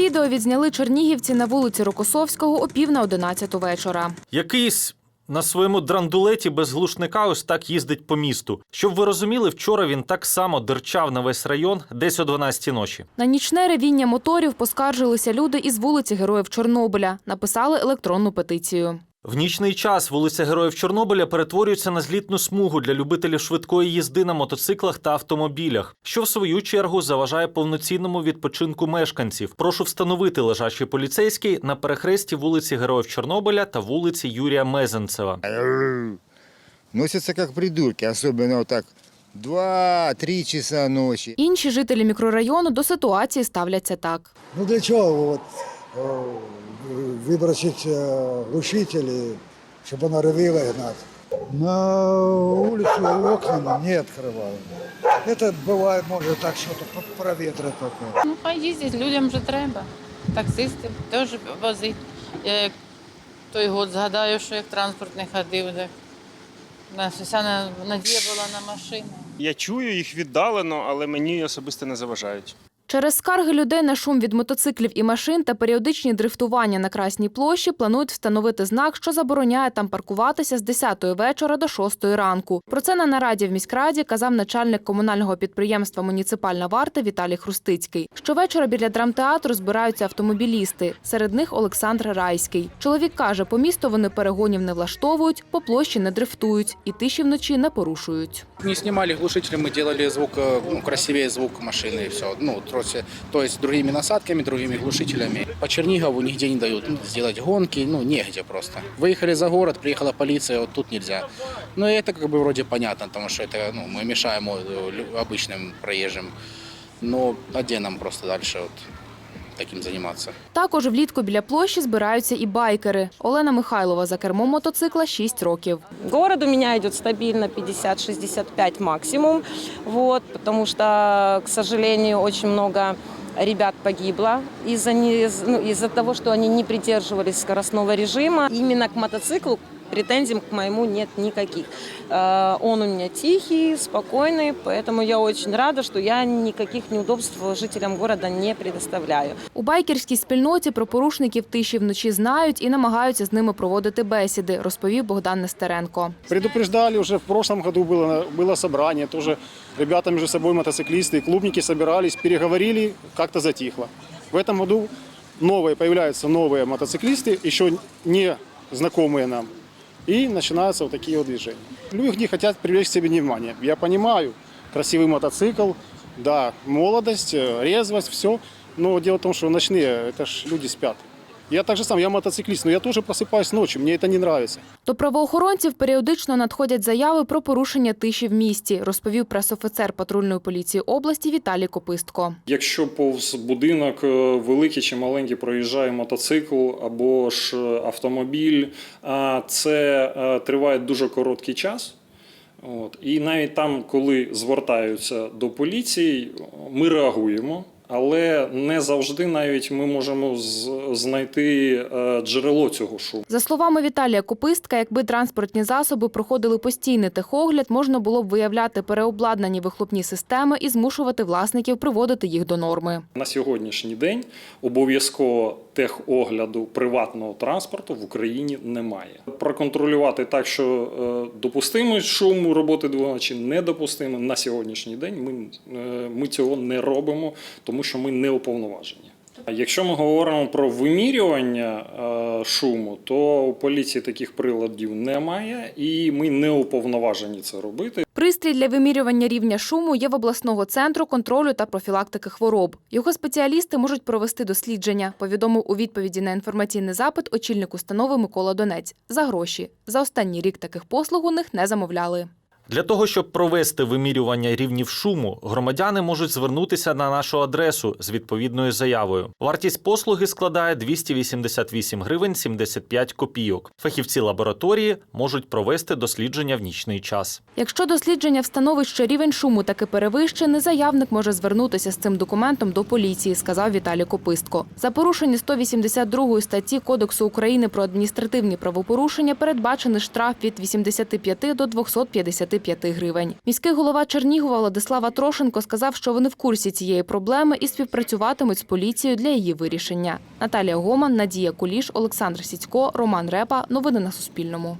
відео відзняли чернігівці на вулиці Рокосовського о пів на одинадцяту вечора. Якийсь на своєму драндулеті без глушника ось так їздить по місту. Щоб ви розуміли, вчора він так само дерчав на весь район десь о 12 ночі. На нічне ревіння моторів поскаржилися люди із вулиці Героїв Чорнобиля. Написали електронну петицію. В нічний час вулиця Героїв Чорнобиля перетворюється на злітну смугу для любителів швидкої їзди на мотоциклах та автомобілях, що в свою чергу заважає повноцінному відпочинку мешканців. Прошу встановити лежачий поліцейський на перехресті вулиці Героїв Чорнобиля та вулиці Юрія Мезенцева. Носятся как придурки, особенно вот так 2-3 часа ночи. Інші жителі мікрорайону до ситуації ставляться так. Ну для чего вот э, выбросить э, глушители, чтобы она ревела и гнать? На улицу окна не открываем. Это бывает, может, так что-то по- проветрит только. Ну, поїздять, людям же треба. Таксисти теж возить. Я як той год згадаю, що як транспорт не ходив, так у нас вся на- надія була на машину. Я чую їх віддалено, але мені особисто не заважають. Через скарги людей на шум від мотоциклів і машин та періодичні дрифтування на Красній площі планують встановити знак, що забороняє там паркуватися з 10 вечора до 6 ранку. Про це на нараді в міськраді казав начальник комунального підприємства Муніципальна варта Віталій Хрустицький. Щовечора біля драмтеатру збираються автомобілісти. Серед них Олександр Райський. Чоловік каже, по місту вони перегонів не влаштовують, по площі не дрифтують і тиші вночі не порушують. Не снимали глушители, мы делали звук, э, ну, красивее звук машины и все. Ну, то есть, то есть другими насадками, другими глушителями. По Чернигову нигде не дают ну, сделать гонки, ну, негде просто. Выехали за город, приехала полиция, вот тут нельзя. Но это как бы вроде понятно, потому что это, ну, мы мешаем э, лю- обычным проезжим. Но а где нам просто дальше вот таким заниматься? Також влітку біля площі збираються і байкери. Олена Михайлова за кермом мотоцикла 6 років. Город у меня идет стабильно 50-65 максимум, вот, потому что, к сожалению, очень много ребят погибло из-за ну, из-за того, что они не придерживались скоростного режима. Именно к мотоциклу претензий к моему нет никаких. Э, Он у меня тихий, спокойный, поэтому я очень рада, что я никаких неудобств жителям города не предоставляю. У байкерській спільноті про порушників тиші вночі знають і намагаються з ними проводити бесіди, розповів Богдан Нестеренко. Предупреждали уже в прошлом году было, было собрание, тоже ребята между собой мотоциклисты и клубники собирались, переговорили, как-то затихло. В этом году новые, появляются новые мотоциклисты, еще не знакомые нам, и начинаются вот такие вот движения. Люди хотят привлечь к себе внимание. Я понимаю, красивый мотоцикл, да, молодость, э, резвость, все, но дело в том, что ночные, это ж люди спят. Я так же сам, я мотоциклист, но я тоже просыпаюсь ночью, мне это не нравится. До правоохоронців періодично надходять заяви про порушення тиші в місті, розповів пресофіцер патрульної поліції області Віталій Копистко. Якщо повз будинок е, великий чи маленький проїжджає мотоцикл або ж е, автомобіль, а це е, триває дуже короткий час. От. І навіть там, коли звертаються до поліції, ми реагуємо. Але не завжди навіть ми можемо знайти е, джерело цього шуму. За словами Віталія Копистка, якби транспортні засоби проходили постійний техогляд, можна було б виявляти переобладнані вихлопні системи і змушувати власників приводити їх до норми. На сьогоднішній день обов'язково техогляду приватного транспорту в Україні немає. Проконтролювати так, що е, допустимий шум роботи двигуна чи недопустимий на сьогоднішній день ми, е, ми цього не робимо, тому що ми не уповноважені. Якщо ми говоримо про вимірювання е, шуму, то у поліції таких приладів немає, і ми не уповноважені це робити. Пристрій для вимірювання рівня шуму є в обласного центру контролю та профілактики хвороб. Його спеціалісти можуть провести дослідження, повідомив у відповіді на інформаційний запит очільник установи Микола Донець. За гроші. За останній рік таких послуг у них не замовляли. Для того, щоб провести вимірювання рівнів шуму, громадяни можуть звернутися на нашу адресу з відповідною заявою. Вартість послуги складає 288 гривень 75 копійок. Фахівці лабораторії можуть провести дослідження в нічний час. Якщо дослідження встановить, що рівень шуму таки перевищений, заявник може звернутися з цим документом до поліції, сказав Віталій Копистко. За порушення 182 статті Кодексу України про адміністративні правопорушення передбачений штраф від 85 до 255 5 гривень. Міський голова Чернігова Владислава Трошенко сказав, що вони в курсі цієї проблеми і співпрацюватимуть з поліцією для її вирішення. Наталія Гоман, Надія Куліш, Олександр Сіцько, Роман Репа. Новини на Суспільному.